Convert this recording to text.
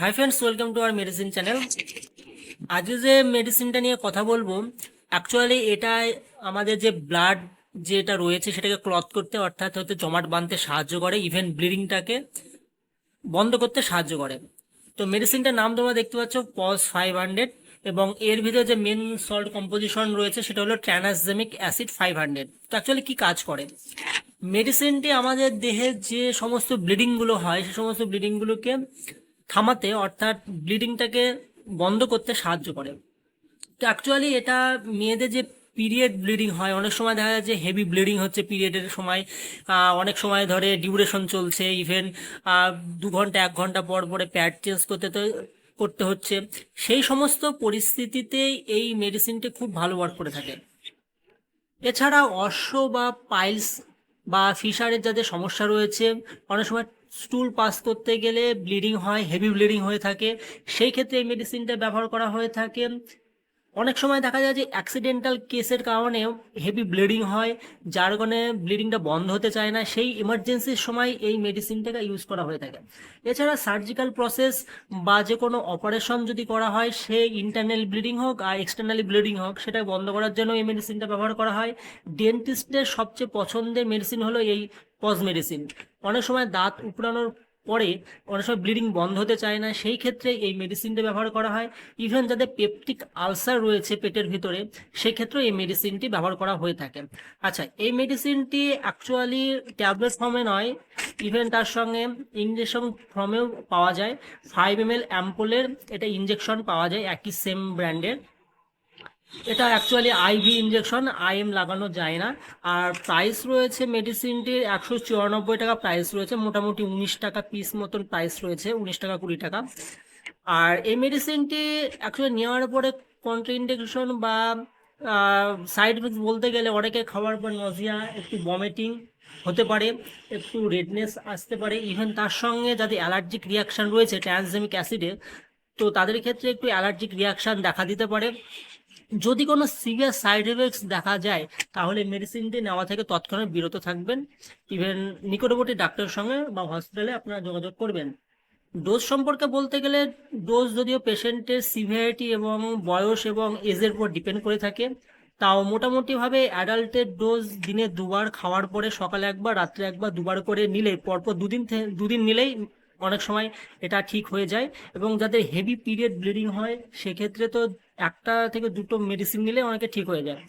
Hi friends welcome to our medicine channel আজকে যে মেডিসিনটা নিয়ে কথা বলব অ্যাকচুয়ালি এটা আমাদের যে ব্লাড যেটা রয়েছে সেটাকে ক্লথ করতে, অর্থাৎ হতে জমাট বাঁধতে সাহায্য করে ইভেন ব্লিডিংটাকে বন্ধ করতে সাহায্য করে। তো মেডিসিনটার নাম তোমরা দেখতে পাচ্ছ পজ ফাইভ হান্ড্রেড এবং এর ভিতরে যে মেন সল্ট কম্পোজিশন রয়েছে সেটা হলো ট্রানাসজেমিক অ্যাসিড ফাইভ হান্ড্রেড তো অ্যাকচুয়ালি কি কাজ করে? মেডিসিনটি আমাদের দেহে যে সমস্ত ব্লিডিংগুলো হয়, সে সমস্ত ব্লিডিংগুলোকে থামাতে অর্থাৎ ব্লিডিংটাকে বন্ধ করতে সাহায্য করে। তো অ্যাকচুয়ালি এটা মেয়েদের যে পিরিয়ড ব্লিডিং হয়, অনেক সময় দেখা যায় যে হেভি ব্লিডিং হচ্ছে পিরিয়ডের সময় অনেক সময় ধরে ডিউরেশন চলছে ইভেন দু ঘণ্টা, এক ঘণ্টা পর পরে প্যাড চেঞ্জ করতে তো, করতে হচ্ছে। সেই সমস্ত পরিস্থিতিতে এই মেডিসিনটি খুব ভালো ওয়ার্ক করে থাকে। এছাড়া অশ্ব বা পাইলস বা ফিশারের যাদের সমস্যা রয়েছে, অনেক সময় স্টুল পাস করতে গেলে ব্লিডিং হয় হেভি ব্লিডিং হয়ে থাকে। সেই ক্ষেত্রে এই মেডিসিনটা ব্যবহার করা হয়ে থাকে। অনেক সময় দেখা যায় যে অ্যাক্সিডেন্টাল কেসের কারণে হেভি ব্লিডিং হয়, যার কারণে ব্লিডিংটা বন্ধ হতে চায় না। সেই ইমার্জেন্সির সময় এই মেডিসিনটাকে ইউজ করা হয়ে থাকে। এছাড়া সার্জিক্যাল প্রসেস বা যে কোনো অপারেশন যদি করা হয়, সে ইন্টারনাল ব্লিডিং হোক আর এক্সটার্নালি ব্লিডিং হোক, সেটা বন্ধ করার জন্য এই মেডিসিনটা ব্যবহার করা হয়। ডেন্টিস্টের সবচেয়ে পছন্দের মেডিসিন হলো এই পজ মেডিসিন অনেক সময় দাঁত উপড়ানোর পরে অনেক সময় ব্লিডিং বন্ধ হতে চায় না, সেই ক্ষেত্রে এই মেডিসিনটা ব্যবহার করা হয়। ইভেন যাদের পেপটিক আলসার রয়েছে পেটের ভিতরে সেই ক্ষেত্রে এই মেডিসিনটি ব্যবহার করা হয়ে থাকে। আচ্ছা এই মেডিসিনটি অ্যাকচুয়ালি ট্যাবলেট ফর্মে নয় ইভেন তার সঙ্গে ইঞ্জেকশন ফর্মেও পাওয়া যায়। ফাইভ এম এল অ্যাম্পোলের এটা ইঞ্জেকশন পাওয়া যায়, একই সেম ব্র্যান্ডের এটা অ্যাকচুয়ালি আইভি ইঞ্জেকশন আইএম লাগানো যায় না। আর প্রাইস রয়েছে মেডিসিনটির একশো চুরানব্বই টাকা প্রাইস রয়েছে, মোটামুটি উনিশ টাকা পিস মতন প্রাইস রয়েছে, উনিশ টাকা কুড়ি টাকা। আর এই মেডিসিনটি অ্যাকচুয়ালি নেওয়ার পরে কন্ট্রাইন্ডিকেশন বা সাইড ইফেক্ট বলতে গেলে অনেকে খাওয়ার পর নজিয়া একটু ভমিটিং হতে পারে, একটু রেডনেস আসতে পারে। ইভেন তার সঙ্গে যাদের অ্যালার্জিক রিয়াকশন রয়েছে ট্রান্সজেমিক অ্যাসিডে তো তাদের ক্ষেত্রে একটু অ্যালার্জিক রিয়াকশান দেখা দিতে পারে। যদি কোনো সিভিয়ার সাইড এফেক্টস দেখা যায়, তাহলে মেডিসিনটি নেওয়া থেকে তৎক্ষণাৎ বিরত থাকবেন। ইভেন নিকটবর্তী ডাক্তারের সঙ্গে বা হসপিটালে আপনারা যোগাযোগ করবেন। ডোজ সম্পর্কে বলতে গেলে ডোজ যদিও পেশেন্টের সিভিয়ারিটি এবং বয়স এবং এজের উপর ডিপেন্ড করে থাকে, তাও মোটামুটিভাবে অ্যাডাল্টের ডোজ দিনে দুবার খাওয়ার পরে সকালে একবার, রাত্রে একবার, দুবার করে নিলে, পরপর দুদিন দুদিন নিলেই অনেক সময় এটা ঠিক হয়ে যায় এবং যাদের হেভি পিরিয়ড ব্লিডিং হয়, সেক্ষেত্রে তো একটা থেকে দুটো মেডিসিন নিলে অনেকে ঠিক হয়ে যায়।